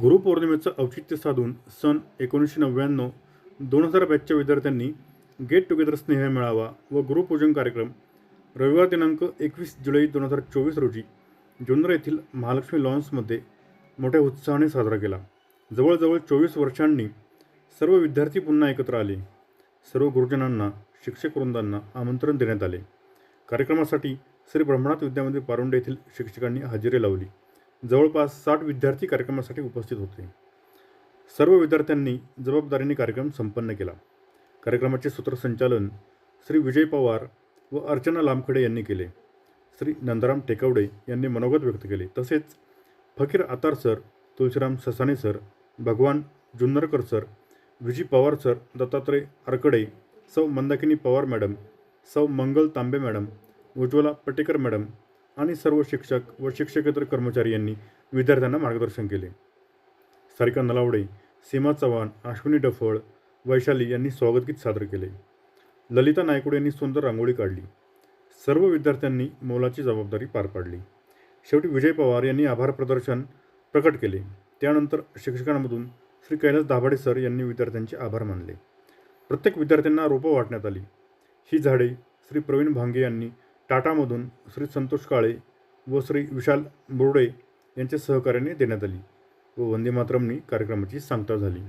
गुरुपौर्णिमेचं औचित्य साधून सन एकोणीसशे नव्याण्णव दोन हजार बॅचच्या विद्यार्थ्यांनी गेट टुगेदर स्नेह मेळावा व गुरुपूजन कार्यक्रम रविवार दिनांक एकवीस जुलै दोन हजार चोवीस रोजी जुन्नर येथील महालक्ष्मी लॉन्समध्ये मोठ्या उत्साहाने साजरा केला. जवळजवळ चोवीस वर्षांनी सर्व विद्यार्थी पुन्हा एकत्र आले. सर्व गुरुजनांना शिक्षक वृंदांना आमंत्रण देण्यात आले. कार्यक्रमासाठी श्री ब्रह्मनाथ विद्यामंदिर पारुंडे येथील शिक्षकांनी हजेरी लावली. जवळपास साठ विद्यार्थी कार्यक्रमासाठी उपस्थित होते. सर्व विद्यार्थ्यांनी जबाबदारीने कार्यक्रम संपन्न केला. कार्यक्रमाचे सूत्रसंचालन श्री विजय पवार व अर्चना लामखडे यांनी केले. श्री नंदराम टेकवडे यांनी मनोगत व्यक्त केले. तसेच Fakir Atar sir Tulshiram Sasane sir Bhagwan Junnarkar sir Viji Pawar sir Dattatray Arakde सौ मंदाकिनी पवार मॅडम सौ मंगल तांबे मॅडम उज्ज्वला पटेकर मॅडम आणि सर्व शिक्षक व शिक्षकेतर कर्मचारी यांनी विद्यार्थ्यांना मार्गदर्शन केले. सारिका नलावडे सीमा चव्हाण अश्विनी डफळ वैशाली यांनी स्वागतगीत सादर केले. ललिता नायकुडे यांनी सुंदर रांगोळी काढली. सर्व विद्यार्थ्यांनी मोलाची जबाबदारी पार पाडली. शेवटी विजय पवार यांनी आभार प्रदर्शन प्रकट केले. त्यानंतर शिक्षकांमधून श्री कैलास दाभाडे सर यांनी विद्यार्थ्यांचे आभार मानले. प्रत्येक विद्यार्थ्यांना रोपं वाटण्यात आली. ही झाडे श्री प्रवीण भांगे यांनी टाटामधून श्री संतोष काळे व श्री विशाल बोर्डे यांच्या सहकार्याने देण्यात आली व वंदे मातरमनी कार्यक्रमाची सांगता झाली.